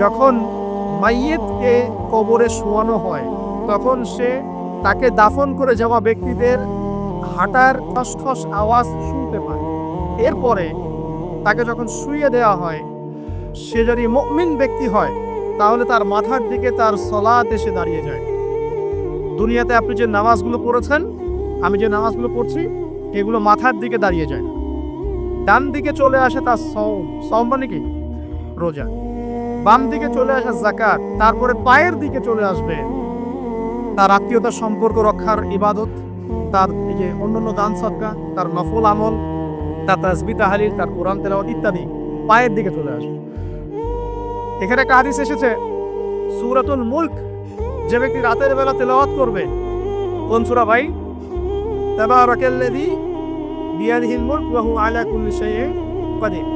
যখন মাইয়েতকে কবরে শোয়ানো হয়, তখন সে তাকে দাফন করে যাওয়া ব্যক্তিদের হাঁটার খসখস আওয়াজ শুনতে পায়। এরপরে তাকে যখন শুইয়ে দেওয়া হয়, সে যদি মুমিন ব্যক্তি হয়, তাহলে তার মাথার দিকে তার সলাত এসে দাঁড়িয়ে যায়। দুনিয়াতে আপনি যে নামাজগুলো পড়েছেন, আমি যে নামাজগুলো পড়ছি, এগুলো মাথার দিকে দাঁড়িয়ে যায় ডান দিকে চলে আসে তার সম সম মানে কি? রোজা। বাম দিকে চলে আসে জাকাত তারপরে পায়ের দিকে চলে আসবে। তার আত্মীয়তার সম্পর্ক রক্ষার ইবাদত, তার এই যে অন্যান্য দান সৎকা তার নফল আমল, তার তাসবি তাহালিল, তার কোরআন তেলাওয়াত ইত্যাদি পায়ের দিকে চলে আসবে। এখানে একটা হাদিস এসেছে, সূরাতুল মুলক, যে ব্যক্তি রাতের বেলা তেলাওয়াত করবে, কোন সূরা ভাই? তাবারাকাল্লাযী বিয়াদিহিল মুলক ওয়া হুয়া আলা কুল্লি শাইইন কাদির।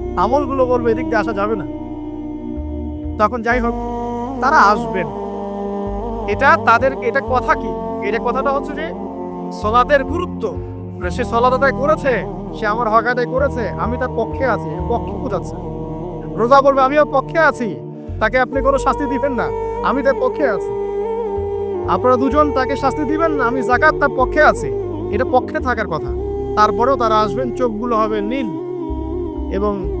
আমলগুলো বলবে এদিক দিয়ে আসা যাবে না। তখন যাই হোক, তারা আসবেন। এটা তাদের, এটা কথা কি? এটা কথাটা হচ্ছে যে, সলাতের গুরুত্ব। সে সলাত আদায় করেছে, সে আমার হক আদায় করেছে, আমি তার পক্ষে আছি পক্ষে বোঝাচ্ছে। রোজা বলবে, আমিও পক্ষে আছি। তাকে আপনি কোনো শাস্তি দিবেন না, আমি তার পক্ষে আছি। আপনারা দুজন তাকে শাস্তি দিবেন না, আমি জাকাত তার পক্ষে আছি। এটা পক্ষে থাকার কথা। তারপরেও তারা আসবেন, চোখগুলো হবে নীল এবং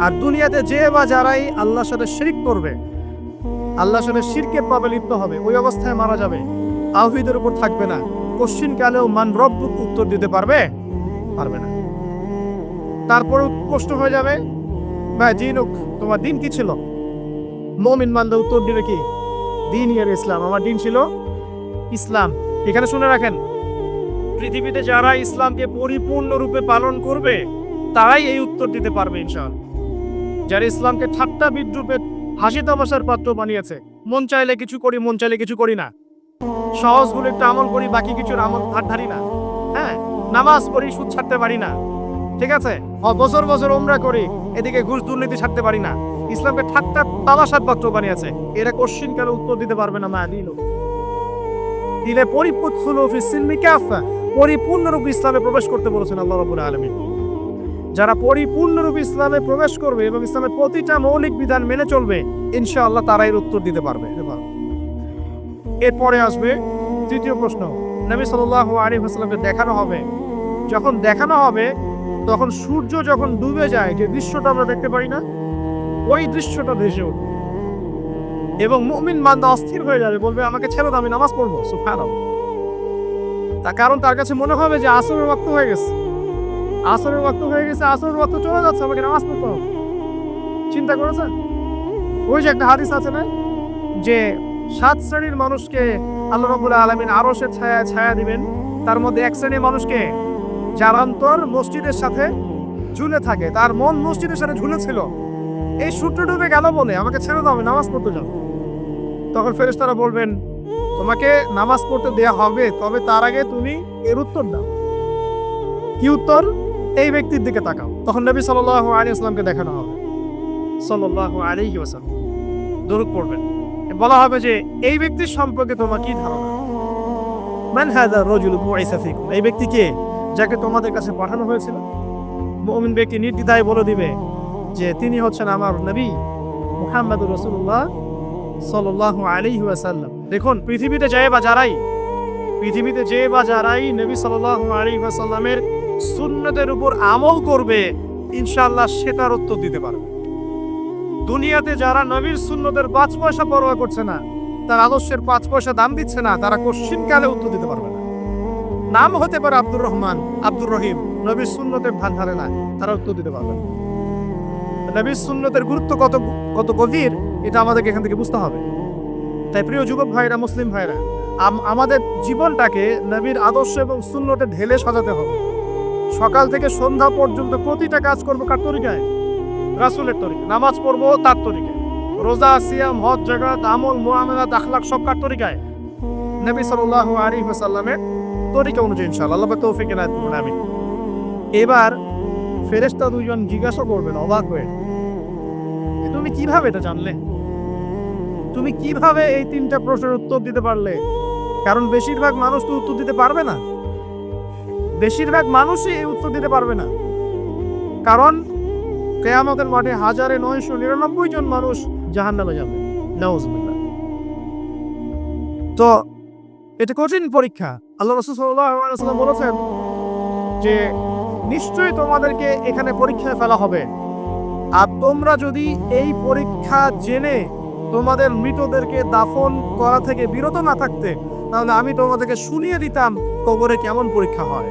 আর দুনিয়াতে যে বা যারাই আল্লাহর সাথে শিরিক করবে, আল্লাহর সাথে শিরকে পাবে, লিপ্ত হবে, ওই অবস্থায় মারা যাবে। তাওহিদের উপর থাকবে না। কোশ্চিন কালেও মান রব্বুক উত্তর দিতে পারবে? পারবে না। তারপর প্রশ্ন হয়ে যাবে, ভাই দিনুক তোমার দিন কি ছিল? মমিন মান্দা উত্তর দিবে কি? দিন ইয়ার ইসলাম। আমার দিন ছিল ইসলাম। এখানে শুনে রাখেন, পৃথিবীতে যারা ইসলামকে পরিপূর্ণরূপে পালন করবে, তারাই এই উত্তর দিতে পারবে, ইনশাআল্লাহ। যারা ইসলামকে ঠাট্টা বিদ্রুপে হাসি তামাশার পাত্র বানিয়েছে। মন চাইলে কিছু করি, মন চাইলে কিছু করি না। সহজগুলো একটু আমল করি, বাকি কিছুর আমল ধার ধারি না। হ্যাঁ নামাজ পড়ি, সুদ ছাড়তে পারি না। ঠিক আছে? বছর বছর ওমরা করি, এদিকে ঘুষ দুর্নীতি ছাড়তে পারি না। ইসলামকে ঠাট্টা তামাশার পাত্র বানিয়েছে। এরা কোশ্চিন কেন উত্তর দিতে পারবে না মা দিল। দিলে পরিপূর্ণ পরিপূর্ণরূপে ইসলামে প্রবেশ করতে বলেছেন আল্লাহ রাব্বুল আলামিন। যারা পরিপূর্ণরূপে ইসলামে প্রবেশ করবে এবং ইসলামের প্রতিটা মৌলিক বিধান মেনে চলবে, ইনশাআল্লাহ তারা এর উত্তর দিতে পারবে। এরপরে আসবে তৃতীয় প্রশ্ন। নবী সাল্লাল্লাহু আলাইহি ওয়াসাল্লামকে দেখানো হবে। যখন দেখানো হবে, তখন সূর্য যখন ডুবে যায়, যে দৃশ্যটা আমরা দেখতে পারি না, ওই দৃশ্যটা ভেসে উঠবে এবং মুমিন বান্দা অস্থির হয়ে যাবে, বলবে, আমাকে ছেড়ে দাও, আমি নামাজ পড়ব। সুবহানাল্লাহ। তার কারণ তার কাছে মনে হবে যে আসরের ওয়াক্ত হয়ে গেছে। আসরের ওয়াক্ত হয়ে গেছে, আসরের ওয়াক্ত চলে যাচ্ছে, আমাকে নামাজ পড়তে হবে। চিন্তা করেছেন? ওই যে একটা হাদিস আছে না, যে সাত শ্রেণির মানুষকে আল্লাহ রবুল্লাহ আলমিন আরসের ছায়া ছায়া দিবেন। তার মধ্যে এক শ্রেণির মানুষকে যার অন্তর মসজিদের সাথে ঝুলে থাকে, তার মন মসজিদের সাথে ঝুলেছিল। এই সূর্য ডুবে গেল বলে আমাকে ছেড়ে দাও, আমি নামাজ পড়তে যাও তখন ফেরেশতারা বলবেন, তোমাকে নামাজ পড়তে দেয়া হবে, তবে তার আগে তুমি এর উত্তর দাও। কি উত্তর? এই ব্যক্তির দিকে তাকাও। তখন নবী সাল্লাল্লাহু আলাইহি আসলামকে দেখানো হবে। সাল্লাল্লাহু আলাইহি ওয়াসাল্লাম। দরুদ পড়বেন। বলা হবে যে, এই ব্যক্তির সম্পর্কে তোমার কি ধারণা? মান হাদা রাজুল এই ব্যক্তি কে? যাকে তোমাদের কাছে পাঠানো হয়েছিল। মুমিন ব্যক্তি নির্দ্বিধায় বলে দিবে যে, তিনি হচ্ছেন আমার নবী মুহাম্মদুর রাসূলুল্লাহ সাল্লাল্লাহু আলাইহি ওয়াসাল্লাম। দেখুন, পৃথিবীতে যায় বা যারাই, পৃথিবীতে যে বা যারাই নবী সাল্লাল্লাহু আলাইহি ওয়াসাল্লামের সুন্নতের উপর আমল করবে, ইনশাআল্লাহ সে তার উত্তর দিতে পারবে। দুনিয়াতে যারা নবীর সুন্নতের পাঁচ পয়সা পরোয়া করছে না, তার আদর্শের পাঁচ পয়সা দাম দিচ্ছে না, তারা কোশ্চিনকালে উত্তর দিতে পারবে না। নাম হতে পারে আব্দুর রহমান, আব্দুর রহিম, নবীর সুন্নতের ধান ধারে না, তারা উত্তর দিতে পারবে না। নবীর সুন্নতের গুরুত্ব কত কত গভীর, এটা আমাদেরকে এখান থেকে বুঝতে হবে। তাই প্রিয় যুবক ভাইরা, মুসলিম ভাইরা আমাদের জীবনটাকে নবীর আদর্শ এবং শূন্যতে ঢেলে সাজাতে হবে। সকাল থেকে সন্ধ্যা পর্যন্ত প্রতিটা কাজ করব কার তরিকায়? রাসুলের তরিকা নামাজ পড়ব তার তরিকায়। রোজা, সিয়াম, হজ জাগাত আমল, মুআমালাত, আখলাক সব কার তরিকায়? নবী সাল্লাল্লাহু আলাইহি ওয়াসাল্লামের তরিকা অনুযায়ী ইনশাআল্লাহ। আল্লাহ তৌফিক এনায়েত এবার ফেরেশতা দুইজন জিজ্ঞাসা করবেন, অবাক হয়ে তুমি কীভাবে এটা জানলে? তুমি কীভাবে এই তিনটা প্রশ্নের উত্তর দিতে পারলে? কারণ বেশিরভাগ মানুষ তো উত্তর দিতে পারবে না। বেশিরভাগ মানুষই এই উত্তর দিতে পারবে না। কারণ কেয়ামতের মাঠে হাজারে নয়শো নিরানব্বই জন মানুষ জাহান নামে যাবে। তো এটা কঠিন পরীক্ষা। আল্লাহ রসুল বলেছেন যে, নিশ্চয়ই তোমাদেরকে এখানে পরীক্ষায় ফেলা হবে। আর তোমরা যদি এই পরীক্ষা জেনে তোমাদের মৃতদেরকে দাফন করা থেকে বিরত না থাকতে, তাহলে আমি তোমাদেরকে শুনিয়ে দিতাম কবরে কেমন পরীক্ষা হয়।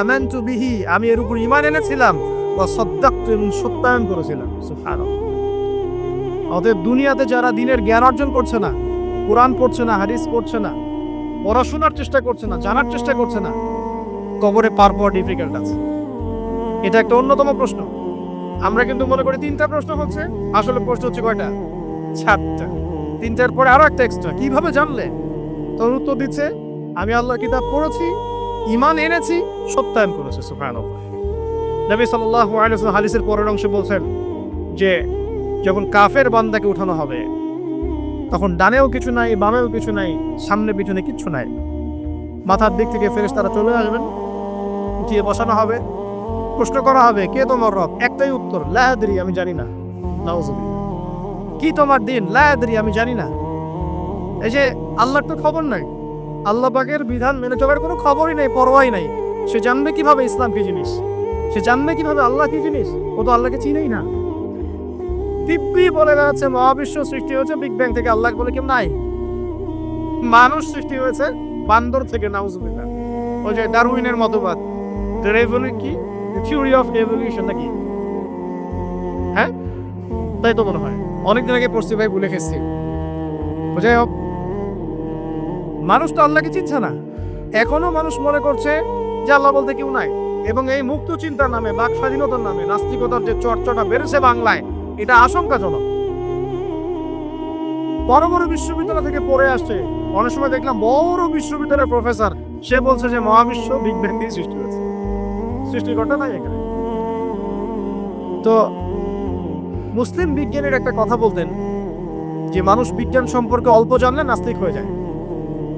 আমানতু বিহি, আমি এর উপর ঈমান এনেছিলাম, ওয়া সাদ্দাকতু এবং সত্যায়ন করেছিলাম। অতএব দুনিয়াতে যারা দিনের জ্ঞান অর্জন করছে না, কোরআন পড়ছে না, হাদিস পড়ছে না, পড়াশোনার চেষ্টা করছে না, জানার চেষ্টা করছে না, কবরে পার পাওয়া ডিফিকাল্ট আছে। এটা একটা অন্যতম প্রশ্ন। আমরা কিন্তু মনে করি তিনটা প্রশ্ন হচ্ছে, আসলে প্রশ্ন হচ্ছে কয়টা? সাতটা। তিনটার পরে আরও একটা এক্সট্রা কীভাবে জানলে? তোর উত্তর দিচ্ছে, আমি আল্লাহর কিতাব পড়েছি ইমান এনেছি সত্যায়ন করেছে, সুবহানাল্লাহ। নবী ওয়াসাল্লাম হাদিসের পরের অংশে বলছেন যে, যখন কাফের বান্দাকে উঠানো হবে, তখন ডানেও কিছু নাই, বামেও কিছু নাই, সামনে পিছনে কিচ্ছু নাই। মাথার দিক থেকে ফেরেস তারা চলে আসবেন, উঠিয়ে বসানো হবে, প্রশ্ন করা হবে, কে তোমার রব? একটাই উত্তর লাহাদরি আমি জানি না। কি তোমার দিন? লায়াদরি আমি জানি না। এই যে, আল্লাহর তো খবর নাই। আল্লাহ পাকের বিধান মেনে চলার কোনো খবরই নেই, পরোয়াই নাই। সে জানবে কীভাবে ইসলাম কি জিনিস? সে জানবে কীভাবে আল্লাহ কি জিনিস? ও তো আল্লাহকে চিনেই না। দিব্যি বলে বেড়াচ্ছে, মহাবিশ্ব সৃষ্টি হয়েছে বিগ ব্যাং থেকে আল্লাহ বলে কেউ নাই। মানুষ সৃষ্টি হয়েছে, বান্দর থেকে, নাউজুবিল্লাহ। ওই যে ডারউইনের মতবাদ। কি? থিওরি অফ এভলিউশন নাকি? হ্যাঁ? তাই তো মনে হয়। অনেকদিন আগে পড়ছি ভাই, ভুলে গেছি। যাই হোক মানুষ তো আল্লাহকে চিনছে না। এখনও মানুষ মনে করছে যে আল্লাহ বলতে কেউ নাই। এবং এই মুক্ত চিন্তার নামে, বাক স্বাধীনতার নামে, নাস্তিকতার যে চর্চাটা বেড়েছে বাংলায়, এটা আশঙ্কাজনক। বড় বড় বিশ্ববিদ্যালয় থেকে পড়ে আসছে। অনেক সময় দেখলাম বড় বিশ্ববিদ্যালয়ের প্রফেসর, সে বলছে যে মহাবিশ্ব বিগ ব্যাং দিয়ে সৃষ্টি হয়েছে। সৃষ্টিকর্তা নাই এখানে। তো মুসলিম বিজ্ঞানীর একটা কথা বলতেন যে, মানুষ বিজ্ঞান সম্পর্কে অল্প জানলে নাস্তিক হয়ে যায়।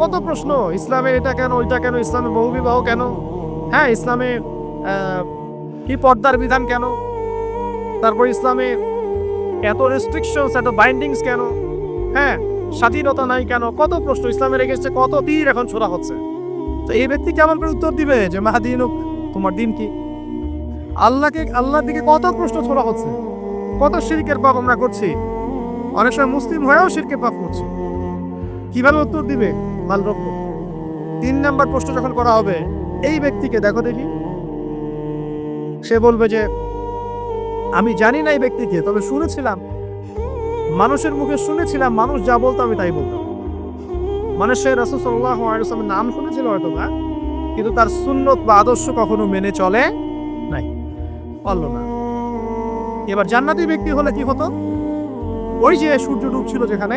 কত প্রশ্ন? ইসলামে এটা কেন, ওইটা কেন ইসলামে বহুবিবাহ কেন? হ্যাঁ ইসলামে কি পর্দার বিধান কেন? তারপর ইসলামে এত রেস্ট্রিকশনস এত বাইন্ডিংস কেন? হ্যাঁ স্বাধীনতা নাই কেন? কত প্রশ্ন ইসলামের এগেস্টে কত তীর এখন ছোড়া হচ্ছে? তো এই ব্যক্তি কেমন করে উত্তর দিবে যে মাহাদিনুক তোমার দিন কি? আল্লাহকে, আল্লাহর দিকে কত প্রশ্ন ছোড়া হচ্ছে? কত শিরকের পাপ আমরা করছি? অনেক সময় মুসলিম হয়েও শিরকের পাপ করছি। কীভাবে উত্তর দিবে? মাল রক্ষ তিন নাম্বার প্রশ্ন যখন করা হবে, এই ব্যক্তিকে দেখো দেখি। সে বলবে যে, আমি জানি না এই ব্যক্তিকে, তবে শুনেছিলাম। মানুষের মুখে শুনেছিলাম, মানুষ যা বলতো আমি তাই বলতাম। মানুষের রাসূল সাল্লাল্লাহু আলাইহি নাম শুনেছিল হয়তো বা, কিন্তু তার সুন্নত বা আদর্শ কখনো মেনে চলে নাই। পারল না। এবার জান্নাতি ব্যক্তি হলে কি হতো? ওই যে সূর্য ডুবছিল যেখানে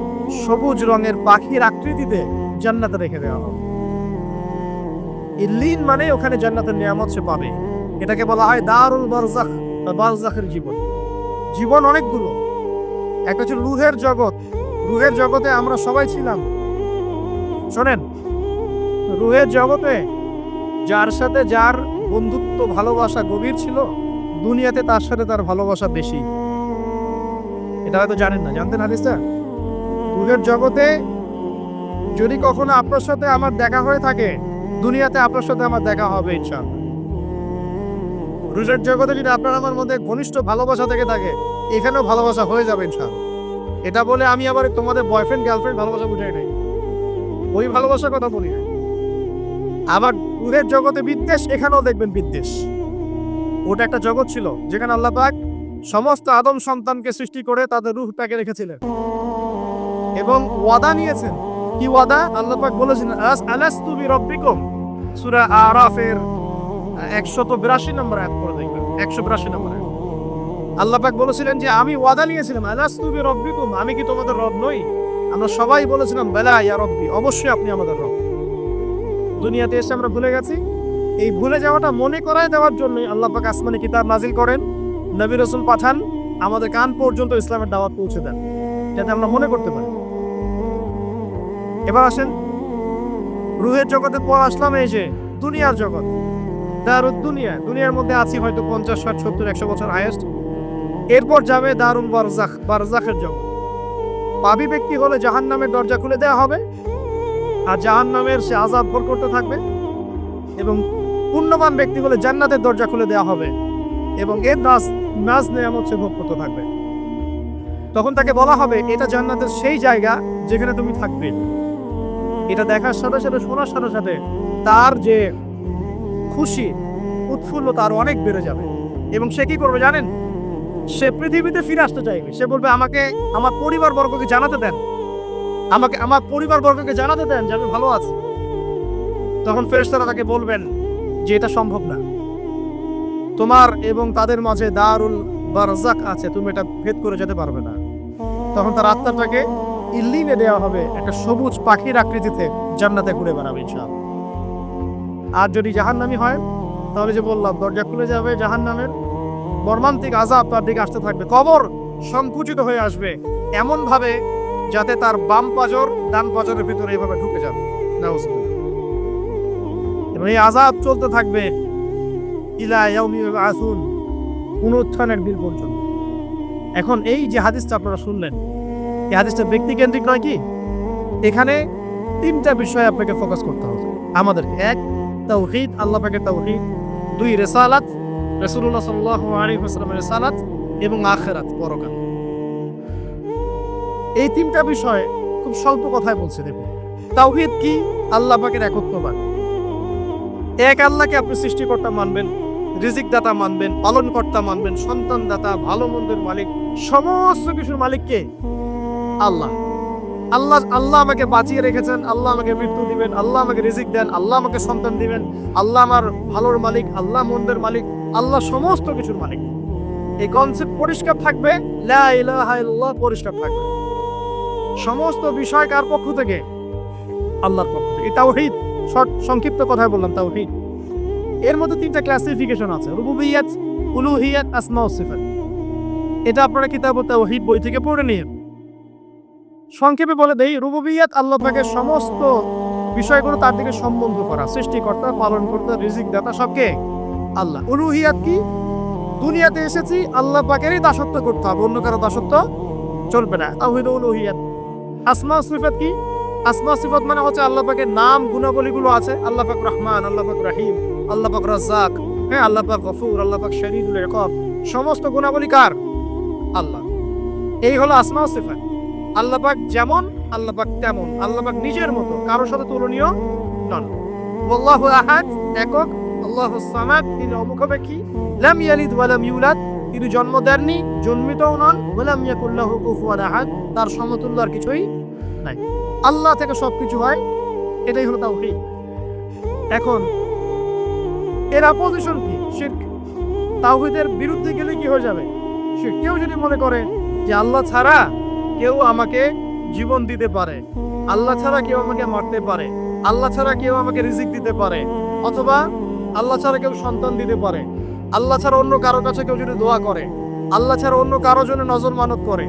সবুজ রঙের পাখির আকৃতিতে জান্নাতে রেখে দেওয়া হবে ইল্লিন মানে ওখানে জান্নাতের নিয়ামত সে পাবে। এটাকে বলা হয় দারুল বারজাখ বা বারজাখের জীবন। জীবন অনেকগুলো। একটা হচ্ছে রুহের জগৎ। রুহের জগতে আমরা সবাই ছিলাম। শোনেন, রুহের জগতে যার সাথে যার বন্ধুত্ব, ভালোবাসা গভীর ছিল, দুনিয়াতে তার সাথে তার ভালোবাসা বেশি। এটা হয়তো জানেন না। জানতেন হাদিসটা? রুহের জগতে যদি কখনো আপনার সাথে আমার দেখা হয়ে থাকে, দুনিয়াতে আপনার সাথে আমার দেখা হবে, ইনশাআল্লাহ। রুহের জগতে যদি আপনার আমার মধ্যে ঘনিষ্ঠ ভালোবাসা থেকে থাকে, এখানেও ভালোবাসা হয়ে যাবে, ইনশাআল্লাহ। এটা বলে আমি আবার তোমাদের বয়ফ্রেন্ড গার্লফ্রেন্ড ভালোবাসা বুঝাই নাই। ওই ভালোবাসার কথা বলি আবার রুহের জগতে বিদ্বেষ, এখানেও দেখবেন বিদ্বেষ। ওটা একটা জগৎ ছিল, যেখানে আল্লাহ পাক সমস্ত আদম সন্তানকে সৃষ্টি করে তাদের রূহটাকে রেখেছিলেন। এবং ওয়াদা নিয়েছেন। কি ওয়াদা? আল্লাহ পাক বলেছিলেন আস সূরা আরাফের 182 নম্বর আয়াত পড়ে দেখবেন 182 নম্বর আল্লাহ পাক বলেছিলেন যে, আমি ওয়াদা নিয়েছিলাম আমি কি তোমাদের রব নই? আমরা সবাই বলেছিলাম, বেলা ইয়া রব্বি অবশ্যই আপনি আমাদের রব। দুনিয়াতে এসে আমরা ভুলে গেছি। এই ভুলে যাওয়াটা মনে করায় দেওয়ার জন্যই আল্লাহ পাক আসমানে কিতাব নাজিল করেন, নবী রসুল পাঠান, আমাদের কান পর্যন্ত ইসলামের দাওয়াত পৌঁছে দেন, যাতে আমরা মনে করতে পারি। এবার আসেন। রুহের জগতে পর আসলাম এই যে দুনিয়ার জগৎ। দারুদ দুনিয়া। দুনিয়ার মধ্যে আছি হয়তো পঞ্চাশ, ষাট, সত্তর, একশো বছর হায়েস্ট। এরপর যাবে দারুণ বারজাখ, বারজাখের জগৎ। পাবি ব্যক্তি হলে জাহান নামের দরজা খুলে দেওয়া হবে। আর জাহান নামের সে আজাব ভর করতে থাকবে। এবং পুণ্যবান ব্যক্তি হলে জান্নাতের দরজা খুলে দেওয়া হবে। এবং এর নাচ নাচ নেয়ামত সে ভোগ করতে থাকবে। তখন তাকে বলা হবে, এটা জান্নাতের সেই জায়গা যেখানে তুমি থাকবে। এটা দেখার সাথে সাথে, শোনার সাথে সাথে তার যে খুশি উৎফুল্লতা আরও অনেক বেড়ে যাবে। এবং সে কি করবে জানেন? সে পৃথিবীতে ফিরে আসতে চাইবে। সে বলবে, আমাকে আমার পরিবার বর্গকে জানাতে দেন। আমাকে, আমার পরিবার বর্গকে জানাতে দেন যে আমি ভালো আছি। তখন ফেরেশতারা তাকে বলবেন যে, এটা সম্ভব না। তোমার এবং তাদের মাঝে দারুল বারজাক আছে, তুমি এটা ভেদ করে যেতে পারবে না। তখন তার আত্মাটাকে ইল্লিনে দেওয়া হবে একটা সবুজ পাখির আকৃতিতে জান্নাতে ঘুরে বেড়াবে ইনশাআল্লাহ। আর যদি জাহান্নামি হয়, তাহলে যে বললাম, দরজা খুলে যাবে জাহান্নামের। মর্মান্তিক আজাব তার দিকে আসতে থাকবে। কবর সংকুচিত হয়ে আসবে এমন ভাবে যাতে তার বাম পাজর, ডান পাজরের ভিতরে এভাবে ঢুকে যাবে। এবং এই আজাব চলতে থাকবে ইলা আসুন পুনরুত্থানের দিন পর্যন্ত। এখন এই যে হাদিসটা আপনারা শুনলেন এই হাদিসটা ব্যক্তি কেন্দ্রিক নয় কি? এখানে তিনটা বিষয় আপনাকে ফোকাস করতে হবে। আমাদের এক, তাওহীদ, আল্লাহ পাকের তাওহীদ। দুই, রেসালাত, রাসূলুল্লাহ সাল্লাল্লাহু আলাইহি ওয়াসাল্লামের রেসালাত এবং আখিরাত, পরকাল। এই তিনটা বিষয় খুব স্বল্প কথায় বলছে দেখুন। তাওহীদ কি? আল্লাহ পাকের একত্ববাদ। এক আল্লাহকে আপনি সৃষ্টিকর্তা মানবেন রিজিক দাতা মানবেন, পালনকর্তা মানবেন সন্তান দাতা ভালো মন্দের মালিক, সমস্ত কিছুর মালিককে আল্লাহ। আল্লাহ আল্লাহ আমাকে বাঁচিয়ে রেখেছেন, আল্লাহ আমাকে মৃত্যু দিবেন, আল্লাহ আমাকে রিজিক দেন, আল্লাহ আমাকে সন্তান দিবেন, আল্লাহ আমার ভালোর মালিক, আল্লাহ মন্দের মালিক, আল্লাহ সমস্ত কিছুর মালিক। এই কনসেপ্ট পরিষ্কার থাকবে, লা পরিষ্কার থাকবে। সমস্ত বিষয় কার পক্ষ থেকে? আল্লাহর পক্ষ থেকে। তাওহীদ, শর্ট, সংক্ষিপ্ত কথায় বললাম, তাওহীদ। এর মধ্যে তিনটা ক্লাসিফিকেশন আছে, রুবুবিয়াত, উলুহিয়াত, আসমা সিফাত। এটা আপনারা কিতাব তাওহীদ বই থেকে পড়ে নিন সংক্ষেপে বলে দেই, রুবুবিয়াত আল্লাহ পাকের সমস্ত বিষয়গুলো তার দিকে সম্বন্ধ করা, সৃষ্টিকর্তা, পালনকর্তা রিজিক দাতা সবকে আল্লাহ। উলুহিয়াত কি? দুনিয়াতে এসেছি আল্লাহ পাকেরই দাসত্ব করতে হবে, অন্য কারও দাসত্ব চলবে না। তাহিদ উলুহিয়াত। আসমা সিফাত কি? আসমা সিফাত মানে হচ্ছে আল্লাহ পাকের নাম, গুণাবলীগুলো আছে আল্লাহ পাক রহমান আল্লাহ পাক রাহিম আল্লাহ পাক রাজ্জাক হ্যাঁ আল্লাহ পাক গফুর আল্লাহ পাক শরীদুল সমস্ত গুণাবলী কার? আল্লাহ। এই হলো আসমা সিফাত। আল্লাহ পাক যেমন আল্লাহ পাক তেমন। আল্লাহ পাক নিজের মতো কারোর সাথে তুলনীয় নন। আল্লাহু আহাদ, একক। আল্লাহু সামাদ, তিনি অমুখাপেক্ষী লাম ইয়ালিদ ওয়া লাম ইউলাদ, তিনি জন্ম দেননি, জন্মিতও নন। ওয়া লাম ইয়াকুল লাহু কুফুয়ান আহাদ, তার সমতুল্য আর কিছুই নাই। আল্লাহ থেকে সবকিছু হয়, এটাই হলো তাওহীদ। এখন, এর অপোজিশন কি? শিরক। তাওহীদের বিরুদ্ধে গেলে কি হয়ে যাবে? শিরক। কেউ যদি মনে করে যে আল্লাহ ছাড়া কেউ আমাকে জীবন দিতে পারে। আল্লাহ ছাড়া কেউ আমাকে মারতে পারে। আল্লাহ ছাড়া কেউ আমাকে রিজিক দিতে পারে। অথবা আল্লাহ ছাড়া কেউ সন্তান দিতে পারে। আল্লাহ ছাড়া অন্য কারও কাছে কেউ যদি দোয়া করে, আল্লাহ ছাড়া অন্য কারও জন্য নজর মানত করে,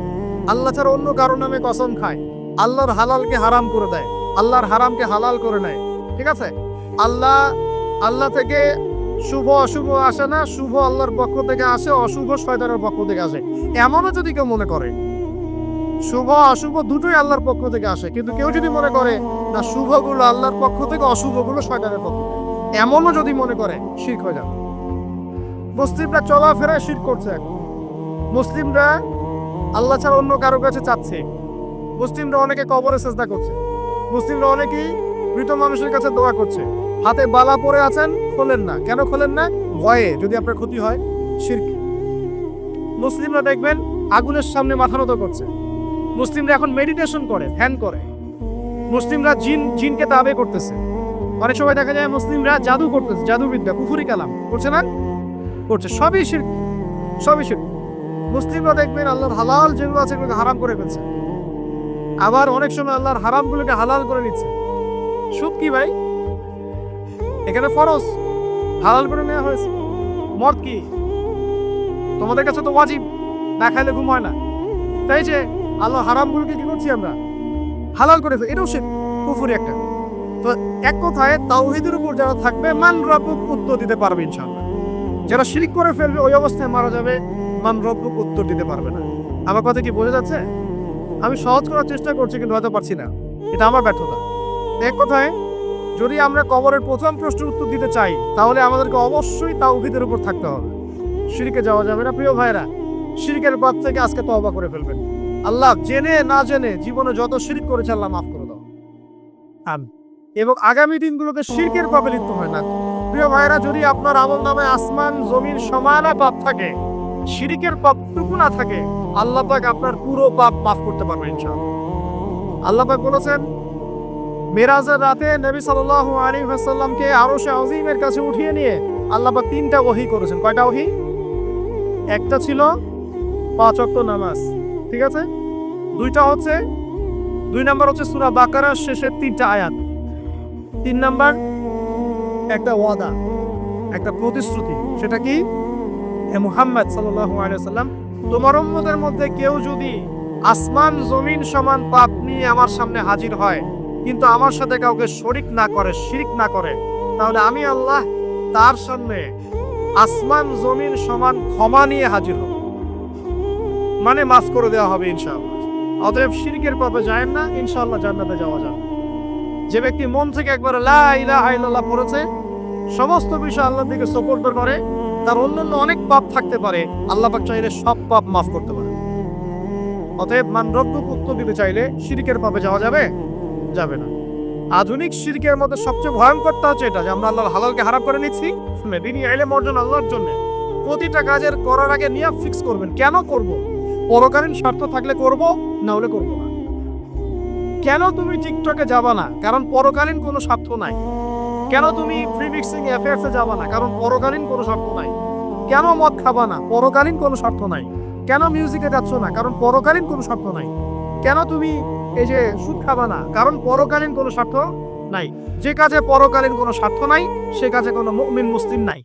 আল্লাহ ছাড়া অন্য কারও নামে কসম খায়, আল্লাহর হালালকে হারাম করে দেয়, আল্লাহর হারামকে হালাল করে নেয়। ঠিক আছে? আল্লাহ আল্লাহ থেকে শুভ অশুভ আসে না, শুভ আল্লাহর পক্ষ থেকে আসে, অশুভ শয়তানের পক্ষ থেকে আসে। এমনও যদি কেউ মনে করে শুভ, অশুভ দুটোই আল্লাহর পক্ষ থেকে আসে। কিন্তু কেউ যদি মনে করে, না, শুভগুলো আল্লাহর পক্ষ থেকে, অশুভগুলো শয়তানের পক্ষ থেকে। এমনও যদি মনে করে, শিরক হয়ে যাবে। মুসলিমরা চলাফেরায় শির করছে মুসলিমরা আল্লাহ ছাড়া অন্য কারও কাছে চাচ্ছে। মুসলিমরা অনেকে কবরে চেষ্টা করছে। মুসলিমরা অনেকেই মৃত মানুষের কাছে দোয়া করছে। হাতে বালা পরে আছেন, খোলেন না। কেন খোলেন না? ভয়ে, যদি আপনার ক্ষতি হয়, শিরক। মুসলিমরা দেখবেন, আগুনের সামনে মাথা নত করছে। মুসলিমরা এখন মেডিটেশন করে, ধ্যান করে। মুসলিমরা জিন, জিনকে তাবে করতেছে। অনেক সময় দেখা যায় মুসলিমরা জাদু করতেছে, জাদুবিদ্যা, কুফুরি কালাম। করছে না? করছে। সবই শির সবই শির মুসলিমরা দেখবেন আল্লাহর হালাল যেগুলো আছে এগুলোকে হারাম করে ফেলছে। আবার অনেক সময় আল্লাহর হারামগুলোকে হালাল করে নিচ্ছে। সুদ কি ভাই? এখানে ফরজ। হালাল করে নেওয়া হয়েছে। মদ কি? তোমাদের কাছে তো ওয়াজিব। না খাইলে ঘুম হয় না। তাই যে আল্লাহ হারামগুলোকে কি করছি আমরা? হালাল করে এটাও সে কুফুরি একটা। তো এক কথায় তাওহিদের উপর যারা থাকবে, মান রব্বুক উত্তর দিতে পারবে ইনশাআল্লাহ। যারা শিরিক করে ফেলবে, ওই অবস্থায় মারা যাবে, মান রব্বুক উত্তর দিতে পারবে না। আমার কথা কি বোঝা যাচ্ছে? আমি সহজ করার চেষ্টা করছি, কিন্তু হয়তো পারছি না। এটা আমার ব্যর্থতা। এক কথায়, যদি আমরা কবরের প্রথম প্রশ্নের উত্তর দিতে চাই, তাহলে আমাদেরকে অবশ্যই তাওহিদের উপর থাকতে হবে। শিরিকে যাওয়া যাবে না, প্রিয় ভাইরা শিরিকের পথ থেকে আজকে তওবা করে ফেলবেন। আল্লাহ জেনে না জেনে জীবনে যত শিরিক করেছে আল্লাহ মাফ করে দাও। এবং আগামী দিনগুলোতে শিরকের পাপে লিপ্ত হয় না। প্রিয় ভাইরা যদি আপনার আমল নামে আসমান, জমিন সমান পাপ থাকে, শিরিকের পাপটুকু না থাকে, আল্লাহ পাক আপনার পুরো পাপ মাফ করতে পারবেন ইনশাআল্লাহ। আল্লাহ পাক বলেছেন, মেরাজের রাতে নবী সাল্লাল্লাহু আলাইহি ওয়াসাল্লামকে আরশে আজিমের কাছে উঠিয়ে নিয়ে আল্লাহ পাক তিনটা ওহী করেছেন। কয়টা ওহী? একটা ছিল পাঁচ ওয়াক্ত নামাজ। ঠিক আছে? দুইটা হচ্ছে, দুই নাম্বার হচ্ছে সূরা বাকারার শেষের তিনটা আয়াত। তিন নাম্বার, একটা ওয়াদা, একটা প্রতিশ্রুতি। সেটা কি? হে মুহাম্মদ সাল্লাল্লাহু আলাইহি সাল্লাম তোমার উম্মতের মধ্যে কেউ যদি আসমান, জমিন সমান পাপ নিয়ে আমার সামনে হাজির হয়, কিন্তু আমার সাথে কাউকে শরিক না করে, শিরিক না করে, তাহলে আমি আল্লাহ তার সামনে আসমান, জমিন সমান ক্ষমা নিয়ে হাজির হব। মানে মাফ করে দেওয়া হবে ইনশাআল্লাহ। অতএব শিরকের পাপে যায় না, ইনশাআল্লাহ জান্নাতে যাওয়া যাবে। যে ব্যক্তি মন থেকে একবার লা ইলাহা ইল্লাল্লাহ পড়েছে, সমস্ত বিষয় আল্লাহর দিকে সোপর্দ করে, তার অন্যান্য অনেক পাপ থাকতে পারে, আল্লাহ পাক চাইলে সব পাপ মাফ করতে পারে অতএব মান রব্বুক উত্তর দিতে চাইলে শিরকের পাপে যাওয়া যাবে? যাবে না। আধুনিক শিরকের মধ্যে সবচেয়ে ভয়ঙ্করটা হচ্ছে এটা, যে আমরা আল্লাহর হালালকে হারাম করে নিচ্ছি, শুনে, দিনই এলেম অর্জন আল্লাহর জন্য। প্রতিটা কাজের করার আগে নিয়ম ফিক্স করবেন। কেন করব? পরকালীন স্বার্থ থাকলে করব না হলে করব না। কেন তুমি টিকটকে যাবা না? কারণ পরকালীন কোনো স্বার্থ নাই। কেন তুমি ফ্রি মিক্সিং অ্যাফেয়ার্সে যাবা না? কারণ পরকালীন কোনো স্বার্থ নাই। কেন মদ খাবা না? পরকালীন কোনো স্বার্থ নাই। কেন মিউজিকে যাচ্ছ না? কারণ পরকালীন কোনো স্বার্থ নাই। কেন তুমি এই যে সুদ খাবা না? কারণ পরকালীন কোনো স্বার্থ নাই। যে কাজে পরকালীন কোনো স্বার্থ নাই, সে কাজে কোনো মুসলিম নাই।